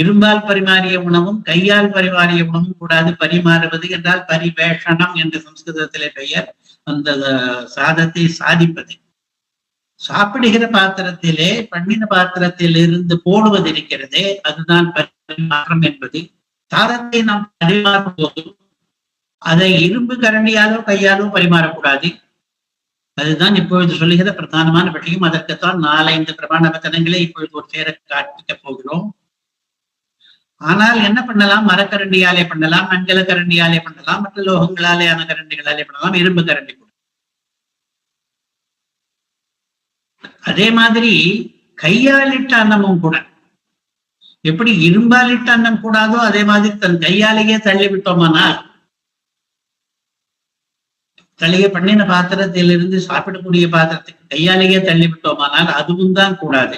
இரும்பால் பரிமாறிய உணவும் கையால் பரிமாறிய உணவும் கூடாது பரிமாறுவது என்றால் பரிவேஷணம் என்று சம்ஸ்கிருதத்திலே பெயர் அந்த சாதத்தை சாதிப்பது. சாப்பிடுகிற பாத்திரத்திலே பண்ணின பாத்திரத்தில் இருந்து போடுவது இருக்கிறதே அதுதான் பரிமாற்றம் என்பது. சாதத்தை நாம் பரிமாறும் போது அதை இரும்பு கரண்டியாலோ கையாலோ பரிமாறக்கூடாது. அதுதான் இப்பொழுது சொல்லுகிற பிரதானமான விஷயம். அதற்குத்தான் நாலஞ்சு பிரமாண வச்சனங்களை இப்பொழுது ஒரு சேர காட்டிக்க போகிறோம். ஆனால் என்ன பண்ணலாம்? மரக்கரண்டியாலே பண்ணலாம் மஞ்சள கரண்டியாலே பண்ணலாம் மற்ற லோகங்களாலே ஆன கரண்டிகளாலே பண்ணலாம் இரும்பு கரண்டி கூட. அதே மாதிரி கையாலிட்ட அன்னமும் கூட. எப்படி இரும்பாலிட்ட அன்னம் கூடாதோ அதே மாதிரி தன் கையாலேயே தள்ளி விட்டோமானால் தள்ளிய பண்ணின பாத்திரத்திலிருந்து சாப்பிடக்கூடிய பாத்திரத்துக்கு கையாலேயே தள்ளி விட்டோமானால் அதுவும் தான் கூடாது.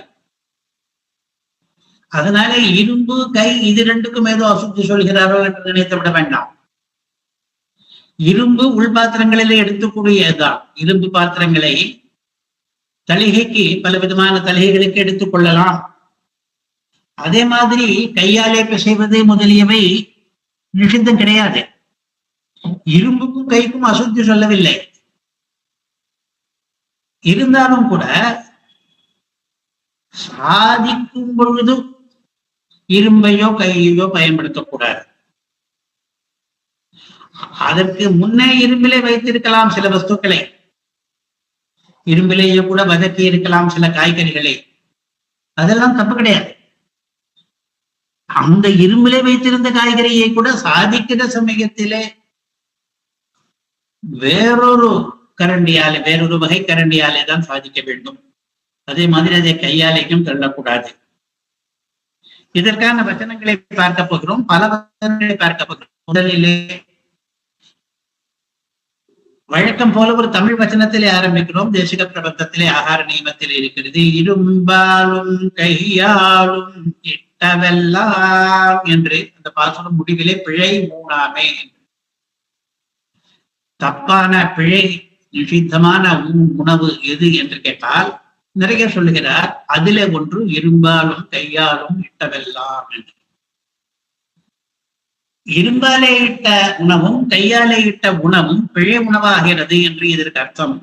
அதனால இரும்பு கை இது ரெண்டுக்கும் ஏதோ அசுத்தி சொல்கிறாரோ என்று நினைத்து விட வேண்டாம். இரும்பு உள் பாத்திரங்களிலே எடுத்துக்கூடியதுதான். இரும்பு பாத்திரங்களை தலிகைக்கு பல விதமான தலிகைகளுக்கு எடுத்துக் கொள்ளலாம். அதே மாதிரி கையாலே பிசைவது முதலியவை நிஷித்தம் கிடையாது. இரும்புக்கும் கைக்கும் அசுத்தி சொல்லவில்லை. இருந்தாலும் கூட சாதிக்கும் பொழுது இரும்பையோ கையையோ பயன்படுத்தக்கூடாது. அதற்கு முன்னே இரும்பிலே வைத்திருக்கலாம் சில வஸ்துக்களை. இரும்பிலேயே கூட வதக்கி இருக்கலாம் சில காய்கறிகளை. அதெல்லாம் தப்பு கிடையாது. அந்த இரும்பிலே வைத்திருந்த காய்கறியை கூட சாதிக்கிற சமயத்திலே வேறொரு கரண்டியாலே வேறொரு வகை கரண்டியாலே தான் சாதிக்க வேண்டும். அதே மாதிரி அதை கையாலேயும் தள்ளக்கூடாது. இதற்கான வச்சனங்களை பார்க்க போகிறோம். பல வசனங்களை பார்க்க போகிறோம். முதலிலே வழக்கம் போல ஒரு தமிழ் வச்சனத்திலே ஆரம்பிக்கிறோம். தேசிக பிரபந்தத்திலே ஆகார நியமத்தில் இருக்கிறது. இரும்பாலும் கையாலும் இட்டவெல்லாம் என்று அந்த பாசுரம் முடிவிலே பிழை மூணாமே தப்பான பிழை நிஷித்தமான உணவு எது என்று கேட்டால் நிறைய சொல்லுகிறார் அதிலே ஒன்று இரும்பாலும் கையாலும் இட்டவெல்லாம் என்று இரும்பாலே இட்ட உணவும் கையாலே இட்ட உணவும் பிழை உணவாகிறது என்று இதற்கு அர்த்தம்.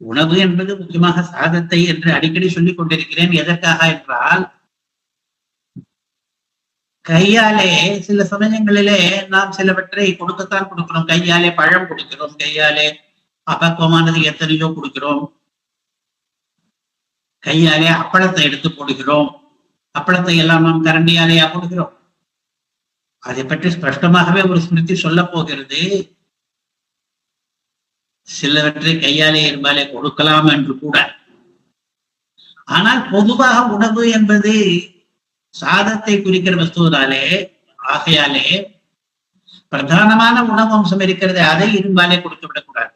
உணவு என்பது முக்கியமாக சாதத்தை என்று அடிக்கடி சொல்லிக் கொண்டிருக்கிறேன். எதற்காக என்றால் கையாலே சில சமயங்களிலே நாம் சிலவற்றை கொடுக்கத்தான் கொடுக்கிறோம். கையாலே பழம் கொடுக்கிறோம் கையாலே அபக்குவமானது எத்தனையோ கொடுக்கிறோம். கையாலே அப்பளத்தை எடுத்து போடுகிறோம். அப்பளத்தை எல்லாம் நாம் கரண்டியாலேயா போடுகிறோம் அதை பற்றி ஸ்பஷ்டமாகவே ஒரு ஸ்மிருதி சொல்ல போகிறது. சிலவற்றை கையாலே என்பாலே கொடுக்கலாம் என்று கூட. ஆனால் பொதுவாக உணவு என்பது சாதத்தை குறிக்கிற வஸ்துவதாலே ஆகையாலே பிரதானமான உணவு அம்சம் இருக்கிறது. அதை இரும்பாலே கொடுத்து விடக்கூடாது